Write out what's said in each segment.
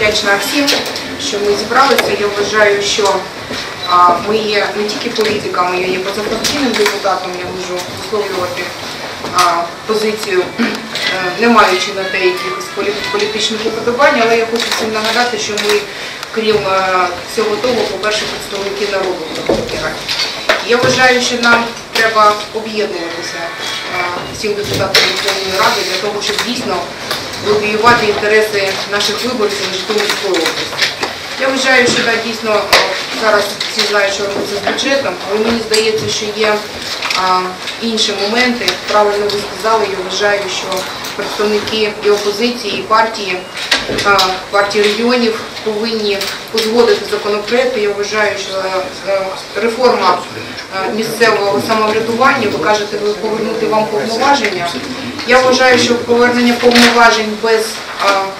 вдячна всім, що ми зібралися. Я вважаю, що ми є не тільки політиками, я є позафракційним депутатом, я можу висловлювати позицію, е, не маючи на те якихось полі- політичних уподобань, але я хочу всім нагадати, що ми, крім е, всього того, по-перше, представники народу Раді. Я вважаю, що нам треба об'єднуватися е, всім депутатам Верховної Ради для того, щоб дійсно лобіювати інтереси наших виборців Житомирської області. Я вважаю, що да, дійсно е, зараз всі знають, що робиться з бюджетом, але мені здається, що є а, інші моменти. Правильно ви сказали, я вважаю, що представники і опозиції, і партії, а, партії регіонів повинні узгодити законопроекти. Я вважаю, що е, реформа е, місцевого самоврядування, ви кажете, ви повернути вам повноваження. Я вважаю, що повернення повноважень без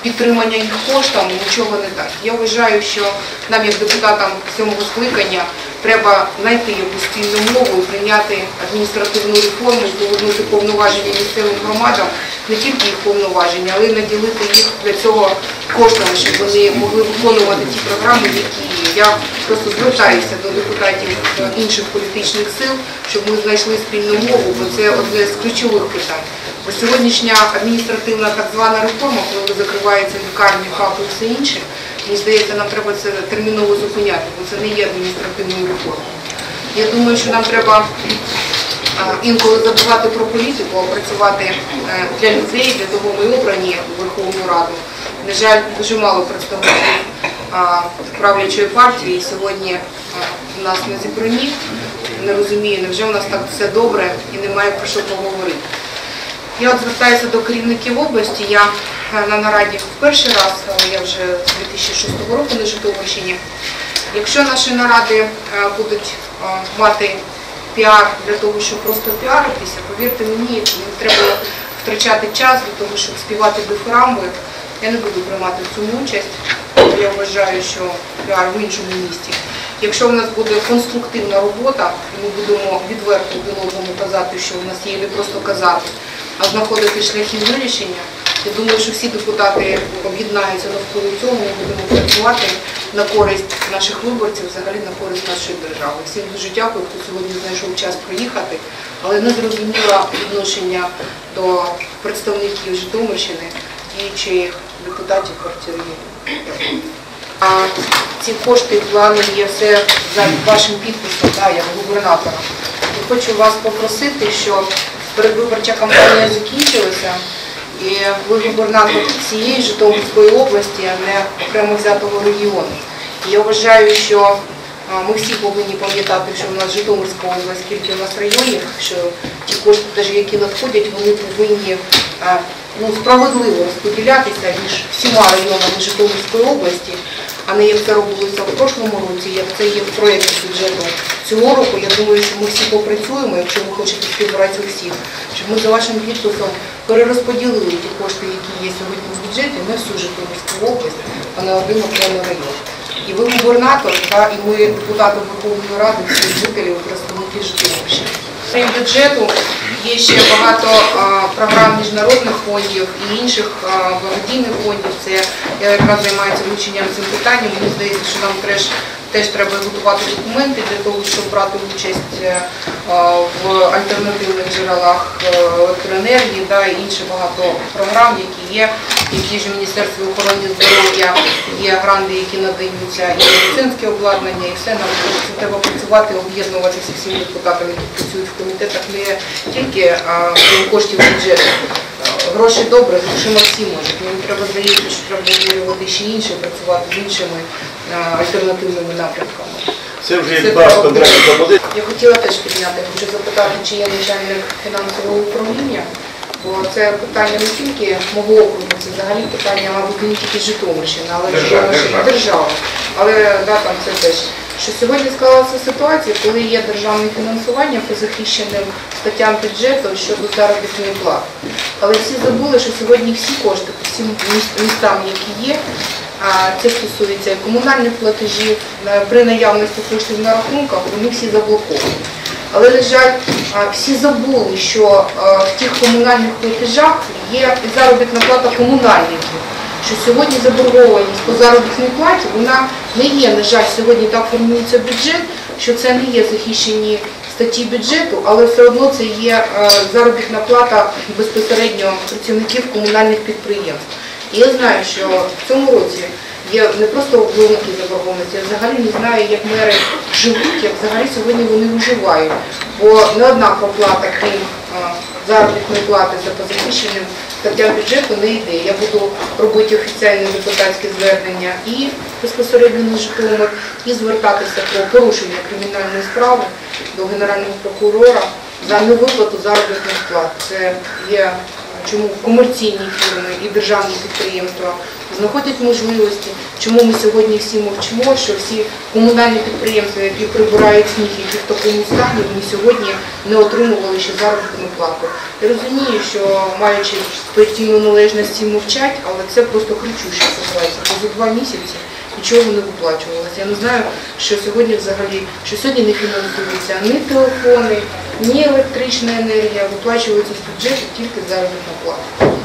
підтримання їх коштом нічого не дасть. Я вважаю, що нам, як депутатам сьомого скликання, треба знайти якусь спільну мову прийняти адміністративну реформу, повернути повноваження місцевим громадам, не тільки їх повноваження, але й наділити їх для цього коштами, щоб вони могли виконувати ті програми, які є. Я просто звертаюся до депутатів інших політичних сил, щоб ми знайшли спільну мову, бо це одне з ключових питань. Бо сьогоднішня адміністративна так звана реформа, коли закриваються лікарні, ФАПи і все інше, мені здається, нам треба це терміново зупиняти, бо це не є адміністративною реформою. Я думаю, що нам треба інколи забувати про політику, а працювати е, для людей, для того ми обрані у Верховну Раду. На жаль, дуже мало представників правлячої партії сьогодні у нас не зібрані. Не розумію, невже у нас так все добре і немає про що поговорити. Я от звертаюся до керівників області. Я е, на нараді в перший раз, але я вже з 2006 року на Житомирщині. Якщо наші наради е, будуть мати піар для того, щоб просто піаритися, повірте мені, не треба втрачати час для того, щоб співати дифирамби. Я не буду приймати в цьому участь. Я вважаю, що піар в іншому місті. Якщо в нас буде конструктивна робота, ми будемо відверто одному казати, що у нас є не просто казати, а знаходити шляхи вирішення, я думаю, що всі депутати об'єднаються навколо цього, ми будемо працювати на користь наших виборців, взагалі на користь нашої держави. Всім дуже дякую, хто сьогодні знайшов час приїхати, але не зрозуміла відношення до представників Житомирщини діючих депутатів партії. А ці кошти, плани є все за вашим підписом, да, як губернатора. Хочу вас попросити, що передвиборча кампанія закінчилася, і губернатор цієї Житомирської області, а не окремо взятого регіону. Я вважаю, що ми всі повинні пам'ятати, що у нас Житомирська область, скільки у нас районів, що ті кошти, навіть які надходять, вони повинні ну, справедливо розподілятися між всіма районами Житомирської області, а не як це робилося в прошлому році, як це є в проєкті бюджету цього року. Я думаю, що ми всі попрацюємо, якщо ви хочете співпрацю всіх, щоб ми за вашим підписом перерозподілили ті кошти, які є сьогодні в бюджеті, на всю Житомирську область, а не один окремий район. І ви губернатор, та, і ми депутати Верховної Ради, всі жителі, представники Житомирщини. Крім бюджету є ще багато програм міжнародних фондів і інших благодійних фондів. Це я якраз займаюся вивченням цим питанням. Мені здається, що нам теж, теж треба готувати документи для того, щоб брати участь е, в альтернативних джерелах е, електроенергії да, і інші багато програм, які є, які ж в Міністерстві охорони здоров'я є гранди, які надаються, і медицинське обладнання, і все нам це треба працювати, об'єднуватися всім депутатам, які працюють в комітетах, не тільки коштів бюджету. Гроші добре, грошима всі можуть. Мені треба здається, що треба обговорювати ще інше, працювати з іншими альтернативними напрямками. Це вже Це правда. Я хотіла теж підняти, хочу запитати, чи є начальник фінансового управління, бо це питання не тільки мого округу, це взагалі питання, мабуть, не тільки Житомирщини, але Держава, Житомирщини, держава. держава. Але да, там це теж. Що сьогодні склалася ситуація, коли є державне фінансування по захищеним статтям бюджету щодо заробітної плати. Але всі забули, що сьогодні всі кошти по всім містам, які є, це стосується комунальних платежів, при наявності коштів на рахунках, вони всі заблоковані. Але, на жаль, всі забули, що в тих комунальних платежах є заробітна плата комунальників. Що сьогодні заборгованість по заробітній платі, вона не є, на жаль, сьогодні так формується бюджет, що це не є захищені статті бюджету, але все одно це є е, заробітна плата безпосередньо працівників комунальних підприємств. І я знаю, що в цьому році є не просто великі заборгованості, я взагалі не знаю, як мери живуть, як взагалі сьогодні вони виживають. Бо не одна проплата, крім е, заробітної плати за позахищеним статтям бюджету не йде. Я буду робити офіційне депутатське звернення і безпосередньо на Житомир, і звертатися про порушення кримінальної справи до Генерального прокурора за невиплату заробітних плат. Це є е, чому комерційні фірми і державні підприємства знаходять можливості, чому ми сьогодні всі мовчимо, що всі комунальні підприємства, які прибирають сніг, які в такому стані, вони сьогодні не отримували ще заробітну плату. Я розумію, що маючи постійну належність всі мовчать, але це просто кричуща ситуація. За два місяці нічого не виплачувалося. Я не знаю, що сьогодні взагалі, що сьогодні не фінансуються ні телефони, ні електрична енергія, виплачуються з бюджету тільки заробітна плата.